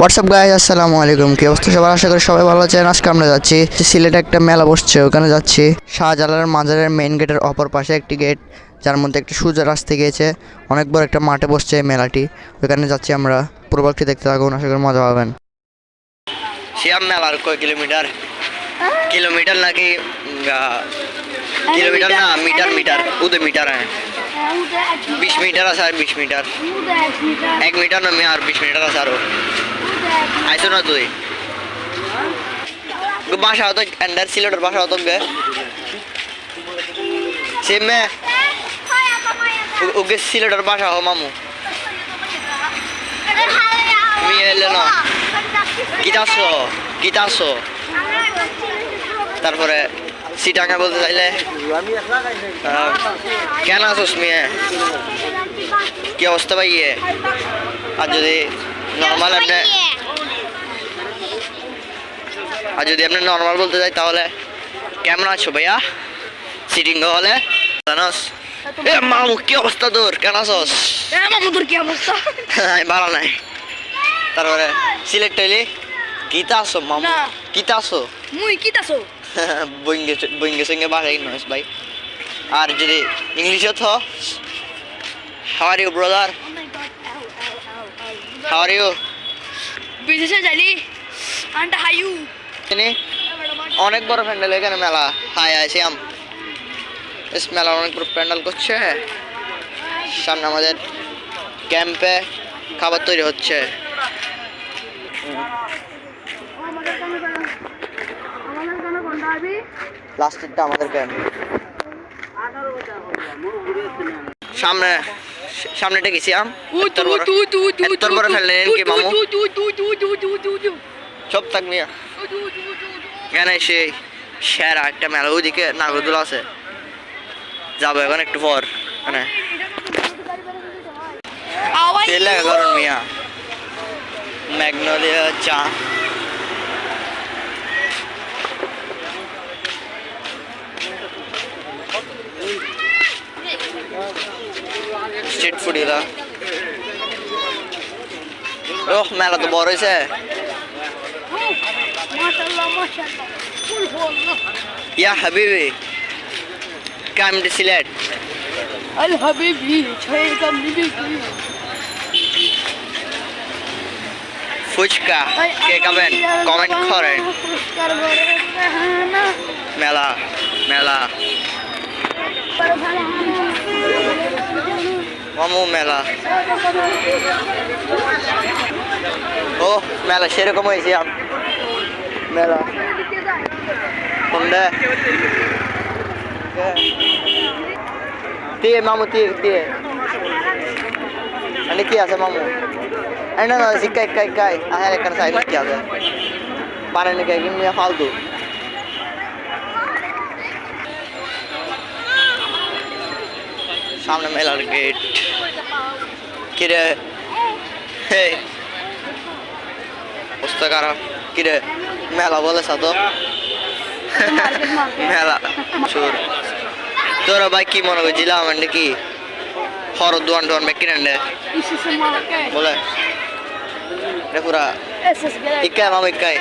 WhatsApp guys আসসালামু আলাইকুম কি অবস্থা? সবার আশা করি সবাই ভালো আছেন। আজকে আমরা যাচ্ছি সিলেটে একটা মেলা বসছে। ওখানে যাচ্ছি। শাহজালাল মাজারের মেইন গেটের অপর পাশে একটি গেট যার মধ্যে একটি সোজা রাস্তা গিয়েছে। অনেক বড় একটা মাঠে বসছে এই মেলাটি। ওখানে যাচ্ছি আমরা। প্রোবাকটি দেখতে থাকুন। আশা করি মজা পাবেন। শিয়াম মেলার কয় কিলোমিটার? কিলোমিটার নাকি কিলোমিটার না মিটার মিটার। উদয় মিটার হ্যাঁ। বিশ মিটার আছে আর বিশ মিটার। এক মিটার। নমি আর বিশ মিটার আছে আরও। আইসো না তুই? বাসা হতো এন্ডার সিলেটের বাসা হতো গে সেমে ওকে সিলেটের বাসা হো মামু। তুমি এলে না। তারপরে সিটাঙ্গা বলতে চাইলে কেন আসোস মেয়ে? কি অবস্থা ভাই ইয়ে? আর যদি নর্মাল আর যদি আপনি নর্মাল বলতে চাই তাহলে কেমন আছো ভাইয়া? সিটিং হলে? জানোস এ মামু কি অবস্থা তোর? কেন আছোস? মামুদুর কি অবস্থা? ভালো নাই। তারপরে সিলেট টইলি কিতা আসো মামু। কিতা আসো মুই কি তাসো বইঙ্গে বইঙ্গে সঙ্গে বাসাই নয় ভাই। আর যদি ইংলিশে how are you brother how are you বিদেশে যাইলি? আন্টা হাইউ তিনি অনেক বড় প্যান্ডেল এখানে মেলা হাই আছে আম এস মেলা অনেক বড় প্যান্ডেল করছে সামনে আমাদের ক্যাম্পে খাবার তৈরি হচ্ছে লাস্টেরটা আমাদের ক্যাম্প সামনে সামনেটা গেছি আম সব থাকবি। এখানে সেই সেরা একটা মেলা। ওইদিকে নাগরদোলা আছে। যাব এখন একটু পর। মানে করুন মিয়া। ম্যাগনোলিয়া চা। স্ট্রিট ফুড এলা ওহ, মেলা তো বড় হয়েছে। ইয়া হাবিবি কাম টু সিলেট। আল হাবিবি ছয় কাম নিবি ফুচকা কে খাবেন? কমেন্ট করেন। মেলা মেলা। মামু মেলা। ও মেলা সেরকম হয়েছে। মেলা কোনটা দিয়ে মামু দিয়ে দিয়ে মানে কি আছে মামু এই না শিক্ষা ইক্কা ইক্কাই আহার এখানে সাইড কি আছে পারেন নাকি নিয়ে ফালতু সামনে মেলার গেট কিরে হে খারাপ কিরে মেলা বলে তো মেলা। চোর। তোরা ভাই কি মনে করছিলাম মানে কি? হর দোয়ান দোয়ান ব্যাগ কিনে বলে। রে পুরা। মামা ইকাই।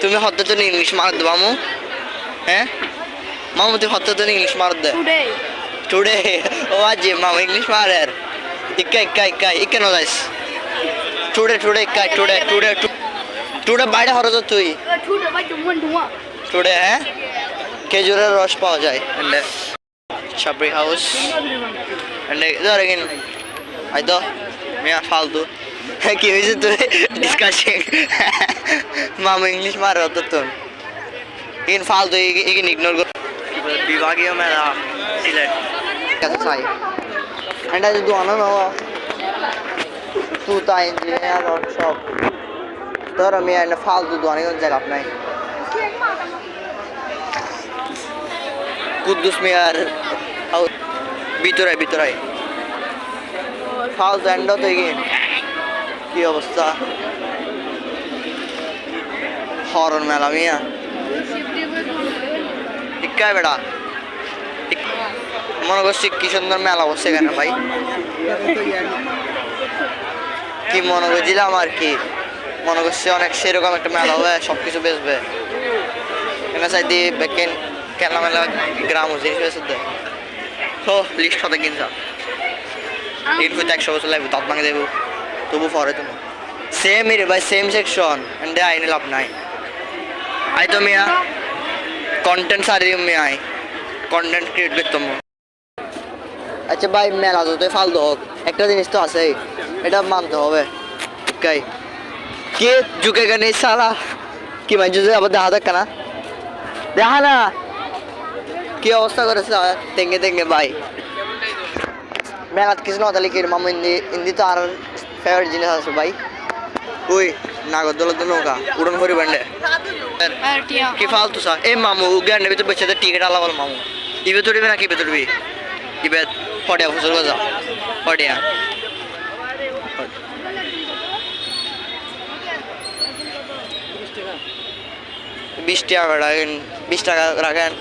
তুমি হতে তো ইংলিশ মার দে, মামু। হ্যাঁ? মামু তুই হতে তো ইংলিশ মার দে। ও আজ মামু ইংলিশ মার এর ইকা ইকা ইকা ইকা নো গাইস টুডে টুডে ইকা টুডে টুডে টুডে বাইরে হরজ তুই। টুডে হ্যাঁ? খেজুরের রস পাওয়া যায়। এন্ডে সাবরি হাউস এন্ডে ধর এগিন আইতো মিয়া, ফালতু। কি হয়েছে তুই ডিসকাশিং মামু ইংলিশ মারে হতো তোর। ইন ফালতু এগিন ইগনোর কর। বিভাগীয় মেলা সিলেট চাই এন্ডা যদি অন তুতা ইঞ্জিনিয়ার সব তোর আমি এন্ডে ফালতু দোয়ানি জায়গা আপনাই কুদ্দুস মিয়ার ভিতরে ভিতরে ফালতু এন্ড তো কি অবস্থা হরন মেলা মিয়া টিক্কায় বেড়া। মনে করছি কি সুন্দর মেলা বসছে এখানে ভাই। কি মনে করছিলাম আর কি? মনে করছি অনেক সেরকম একটা মেলা হবে সব কিছু বেচবে। এখানে চাই দিয়ে বেকেন কেলা মেলা গ্রাম জিনিস বেচে দেয় তো লিস্ট হতে কিনছা। তিন ফুট একশো বছর লাগবে তত ভাঙে দেবো। তবু পরে তুমি। সেম রে ভাই সেম সেকশন আইনে লাভ নাই। আই তো মিয়া। কন্টেন্ট সারি মিয়া আই কন্টেন্ট ক্রিয়েট করতাম আচ্ছা ভাই মেলা তো ফালতু হোক একটা জিনিস তো আছেই এটা মানতে হবে কাই কে ঝুঁকে গেলে সালা কি মানছে যে আবার দেখা দেখা না দেখা না কি অবস্থা করেছে তেঙ্গে তেঙ্গে ভাই মেলাত কিছু না তাহলে কি মামু ইন্দি ইন্দি তো আর ফেভারিট জিনিস আছে ভাই ওই নাগরদোলা তো নৌকা উড়ন করি ব্যান্ডে হ্যাঁ, কি ফালতু সা। এ মামু গ্যান্ডে ভিতর বেঁচে টিকিট আলাবাল মামু। ইবে তুড়িবে নাকি ইবে তুড়বি ইবে ফটিয়া ফসল গজা ফটিয়া বিশ টাকা রাখেন বিশ টাকা রাখেন।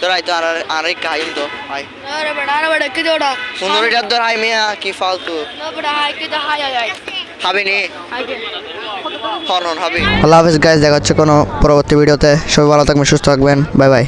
তোরাই তো আর আরে কাইম তো আই আরে বড় আরে বড় কি জোড়া সুন্দরীটা ধর আই মিয়া কি ফালতু। না বড় হাই কি তো হাই আই হবে হরন হবে। আল্লাহ হাফিজ গাইজ দেখা হচ্ছে কোনো পরবর্তী ভিডিওতে সবাই ভালো থাকবেন, সুস্থ থাকবেন। Bye bye